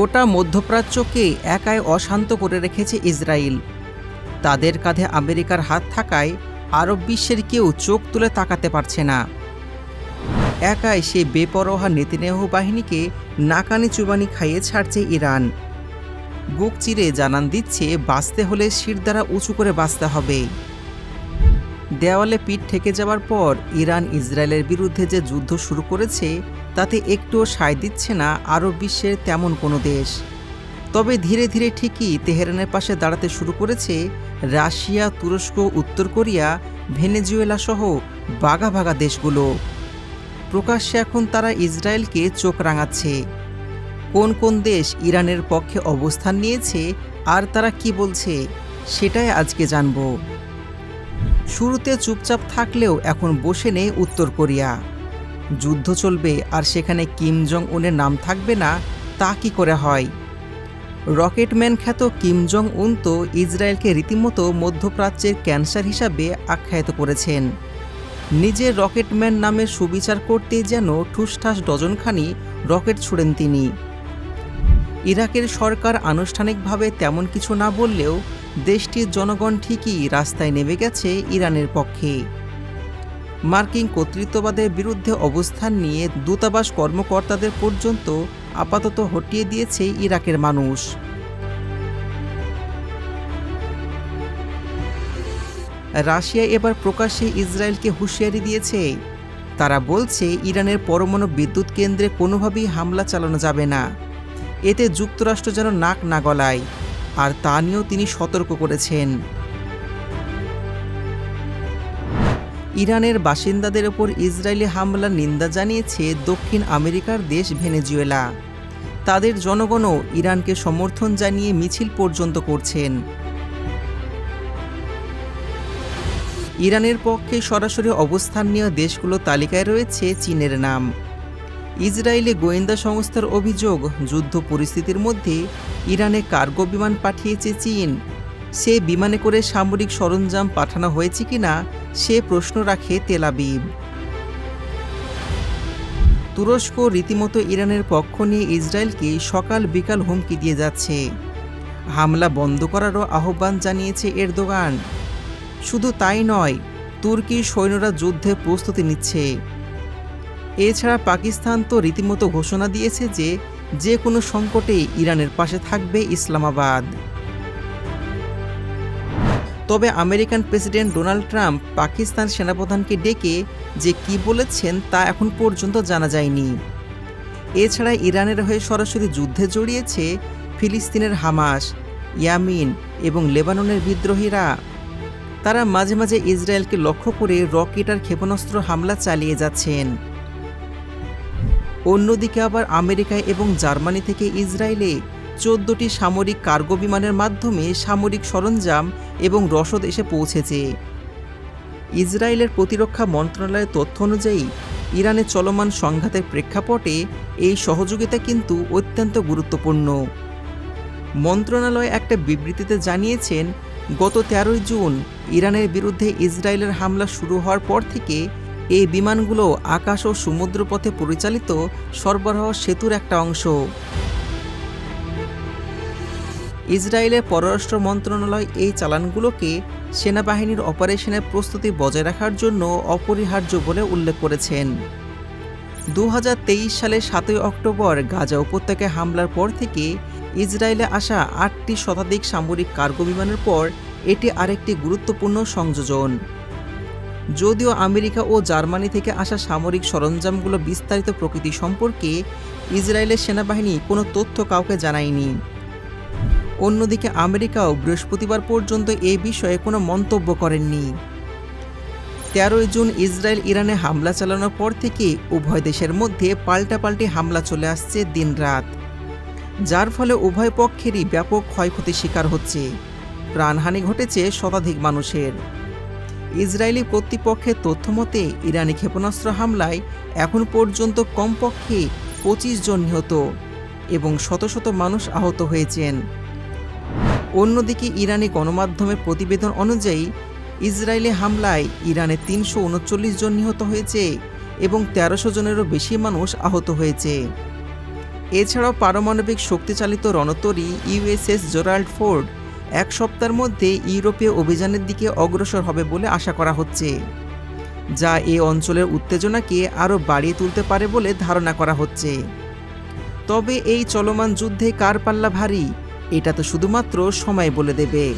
গোটা মধ্যপ্রাচ্যকে একাই অশান্ত করে রেখেছে ইসরায়েল। তাদের কাঁধে আমেরিকার হাত থাকায় আরব বিশ্বের কেউ চোখ তুলে তাকাতে পারছে না। একাই সে বেপরোয়া নেতিনেহ বাহিনীকে নাকানি চুবানি খাইয়ে ছাড়ছে ইরান। বুক চিরে জানান দিচ্ছে, বাঁচতে হলে শির দ্বারা উঁচু করে বাঁচতে হবে। দেওয়ালে পিঠ ঠেকে যাওয়ার পর ইরান ইসরায়েলের বিরুদ্ধে যে যুদ্ধ শুরু করেছে, তাতে একটুও সায় দিচ্ছে না আরব বিশ্বের তেমন কোনো দেশ। তবে ধীরে ধীরে ঠিকই তেহরানের পাশে দাঁড়াতে শুরু করেছে রাশিয়া, তুরস্ক, উত্তর কোরিয়া ভেনেজুয়েলা সহ বাঘা বাঘা দেশগুলো। প্রকাশ্যে এখন তারা ইসরায়েলকে চোখ রাঙাচ্ছে। কোন কোন দেশ ইরানের পক্ষে অবস্থান নিয়েছে আর তারা কি বলছে, সেটাই আজকে জানব। শুরুতে চুপচাপ থাকলেও এখন বসে নেই উত্তর কোরিয়া। যুদ্ধ চলবে আর সেখানে কিম জং উনের নাম থাকবে না, তা কি করে হয়? রকেটম্যান খ্যাত কিম জং উন তো ইসরায়েলকে রীতিমতো মধ্যপ্রাচ্যের ক্যান্সার হিসাবে আখ্যায়িত করেছেন। নিজের রকেটম্যান নামের সুবিচার করতে যেন ঠুসঠাস ডজনখানি রকেট ছুড়েন তিনি। ইরাকের সরকার আনুষ্ঠানিকভাবে তেমন কিছু না বললেও দেশটির জনগণ ঠিকই রাস্তায় নেমে গেছে ইরানের পক্ষে। মার্কিন কর্তৃত্ববাদের বিরুদ্ধে অবস্থান নিয়ে দূতাবাস কর্মকর্তাদের পর্যন্ত আপাতত হটিয়ে দিয়েছে ইরাকের মানুষ। রাশিয়া এবার প্রকাশ্যে ইসরায়েলকে হুঁশিয়ারি দিয়েছে। তারা বলছে, ইরানের পরমাণু বিদ্যুৎ কেন্দ্রে কোনোভাবেই হামলা চালানো যাবে না। এতে যুক্তরাষ্ট্র যেন নাক না গলায়। আর তা নিয়েও তিনি সতর্ক করেছেন। ইরানের বাসিন্দাদের ওপর ইসরায়েলি হামলার নিন্দা জানিয়েছে দক্ষিণ আমেরিকার দেশ ভেনেজুয়েলা। তাদের জনগণও ইরানকে সমর্থন জানিয়ে মিছিল পর্যন্ত করছেন। ইরানের পক্ষে সরাসরি অবস্থান নেওয়া দেশগুলো তালিকায় রয়েছে চীনের নাম। ইসরায়েলি গোয়েন্দা সংস্থার অভিযোগ, যুদ্ধ পরিস্থিতির মধ্যে ইরানে কার্গো বিমান পাঠিয়েছে চীন। সে বিমানে করে সামরিক সরঞ্জাম পাঠানো হয়েছে কিনা, সে প্রশ্ন রাখে তেলাবিব তুরস্ক রীতিমতো ইরানের পক্ষ নিয়ে ইসরায়েলকে সকাল বিকাল হুমকি দিয়ে যাচ্ছে। হামলা বন্ধ করারও আহ্বান জানিয়েছে এরদোগান। শুধু তাই নয় তুর্কির সৈন্যরা যুদ্ধে প্রস্তুতি নিচ্ছে। এছাড়া পাকিস্তান তো রীতিমতো ঘোষণা দিয়েছে যে যে কোনো সংকটে ইরানের পাশে থাকবে ইসলামাবাদ। তবে American president Donald Trump Pakistan সেনাপ্রধানকে ডেকে যে কি বলেছেন তা এখন পর্যন্ত জানা যায়নি। এছাড়া ইরানের হয়ে সরাসরি যুদ্ধে জড়িয়েছে ফিলিস্তিনের হামাস, ইয়ামিন এবং লেবাননের বিদ্রোহীরা। তারা মাঝে মাঝে ইসরায়েলকে লক্ষ্য করে রকেট আর ক্ষেপণাস্ত্র হামলা চালিয়ে যাচ্ছেন। অন্যদিকে আবার আমেরিকায় এবং জার্মানি থেকে ইসরায়েলে চোদ্দটি সামরিক কার্গো বিমানের মাধ্যমে সামরিক সরঞ্জাম এবং রসদ এসে পৌঁছেছে। ইসরায়েলের প্রতিরক্ষা মন্ত্রণালয়ের তথ্য অনুযায়ী ইরানের চলমান সংঘাতের প্রেক্ষাপটে এই সহযোগিতা কিন্তু অত্যন্ত গুরুত্বপূর্ণ। মন্ত্রণালয় একটা বিবৃতিতে জানিয়েছেন, গত তেরোই জুন ইরানের বিরুদ্ধে ইসরায়েলের হামলা শুরু হওয়ার পর থেকে এই বিমানগুলো আকাশ ও সমুদ্রপথে পরিচালিত সরবরাহ সেতুর একটা অংশ। ইসরায়েলের পররাষ্ট্র মন্ত্রণালয় এই চালানগুলোকে সেনাবাহিনীর অপারেশনের প্রস্তুতি বজায় রাখার জন্য অপরিহার্য বলে উল্লেখ করেছেন। দু হাজার তেইশ সালের সাতই অক্টোবর গাজা উপত্যকায় হামলার পর থেকে ইসরায়েলে আসা আটটি শতাধিক সামরিক কার্গো বিমানের পর এটি আরেকটি গুরুত্বপূর্ণ সংযোজন। যদিও আমেরিকা ও জার্মানি থেকে আসা সামরিক সরঞ্জামগুলো বিস্তারিত প্রকৃতি সম্পর্কে ইসরায়েলের সেনাবাহিনী কোনো তথ্য কাউকে জানায়নি। অন্যদিকে আমেরিকাও বৃহস্পতিবার পর্যন্ত এই বিষয়ে কোনো মন্তব্য করেননি। তেরোই জুন ইসরায়েল ইরানে হামলা চালানোর পর থেকে উভয় দেশের মধ্যে পাল্টাপাল্টি হামলা চলে আসছে দিনরাত, যার ফলে উভয় পক্ষেরই ব্যাপক ক্ষয়ক্ষতির শিকার হচ্ছে। প্রাণহানি ঘটেছে শতাধিক মানুষের। ইসরায়েলি কর্তৃপক্ষের তথ্যমতে ইরানি ক্ষেপণাস্ত্র হামলায় এখন পর্যন্ত কমপক্ষে পঁচিশ জন নিহত এবং শত শত মানুষ আহত হয়েছেন। অন্যদিকে, ইরানি গণমাধ্যমের প্রতিবেদন অনুযায়ী, ইসরায়েলি হামলায় ইরানে তিনশো উনচল্লিশ জন নিহত হয়েছে এবং তেরোশো জনেরও বেশি মানুষ আহত হয়েছে। এছাড়াও পারমাণবিক শক্তিচালিত রণতরী ইউএসএস জোরাল্ড ফোর্ড এক সপ্তাহের মধ্যে ইউরোপীয় অভিযানের দিকে অগ্রসর হবে বলে আশা করা হচ্ছে, যা এ অঞ্চলের উত্তেজনাকে আরও বাড়িয়ে তুলতে পারে বলে ধারণা করা হচ্ছে। তবে এই চলমান যুদ্ধে কার পাল্লা ভারী, এটা তো শুধুমাত্র সময় বলে দেবে।